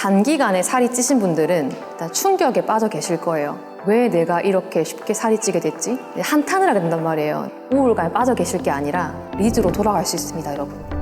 단기간에 살이 찌신 분들은 일단 충격에 빠져 계실 거예요. 왜 내가 이렇게 쉽게 살이 찌게 됐지? 한탄을 하게 된단 말이에요. 우울감에 빠져 계실 게 아니라 리즈로 돌아갈 수 있습니다, 여러분.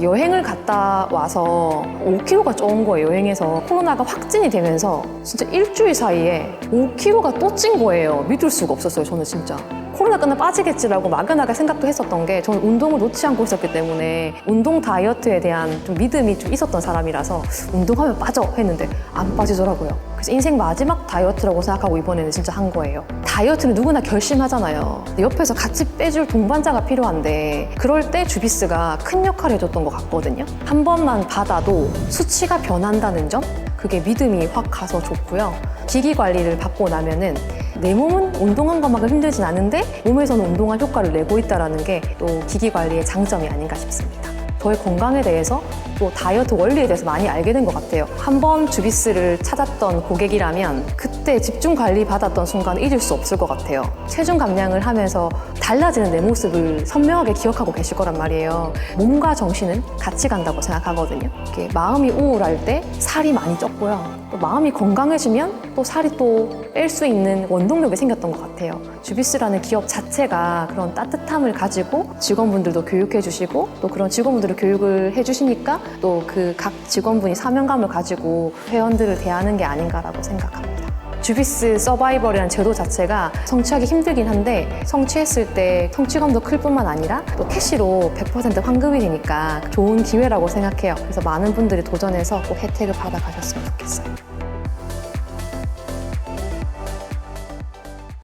여행을 갔다 와서 5kg가 쪄온 거예요, 여행에서. 코로나가 확진이 되면서 진짜 일주일 사이에 5kg가 또 찐 거예요. 믿을 수가 없었어요, 저는 진짜. 코로나 끝나 빠지겠지라고 막연하게 생각도 했었던 게 저는 운동을 놓지 않고 있었기 때문에 운동 다이어트에 대한 좀 믿음이 좀 있었던 사람이라서 운동하면 빠져 했는데 안 빠지더라고요. 그래서 인생 마지막 다이어트라고 생각하고 이번에는 진짜 한 거예요. 다이어트는 누구나 결심하잖아요. 옆에서 같이 빼줄 동반자가 필요한데 그럴 때 주비스가 큰 역할을 해줬던 것 같거든요. 한 번만 받아도 수치가 변한다는 점 그게 믿음이 확 가서 좋고요. 기기 관리를 받고 나면은 내 몸은 운동한 것만큼 힘들진 않은데 몸에서는 운동한 효과를 내고 있다는 게또 기기 관리의 장점이 아닌가 싶습니다. 저의 건강에 대해서 또 다이어트 원리에 대해서 많이 알게 된 것 같아요. 한 번 주비스를 찾았던 고객이라면 그때 집중 관리 받았던 순간 잊을 수 없을 것 같아요. 체중 감량을 하면서 달라지는 내 모습을 선명하게 기억하고 계실 거란 말이에요. 몸과 정신은 같이 간다고 생각하거든요. 마음이 우울할 때 살이 많이 쪘고요. 또 마음이 건강해지면 또 살이 또 뺄 수 있는 원동력이 생겼던 것 같아요. 주비스라는 기업 자체가 그런 따뜻함을 가지고 직원분들도 교육해 주시고 또 그런 직원분들을 교육을 해 주시니까 또 그 각 직원분이 사명감을 가지고 회원들을 대하는 게 아닌가라고 생각합니다. 주비스 서바이벌이라는 제도 자체가 성취하기 힘들긴 한데 성취했을 때 성취감도 클 뿐만 아니라 또 캐시로 100% 환급일이니까 좋은 기회라고 생각해요. 그래서 많은 분들이 도전해서 꼭 혜택을 받아가셨으면 좋겠어요.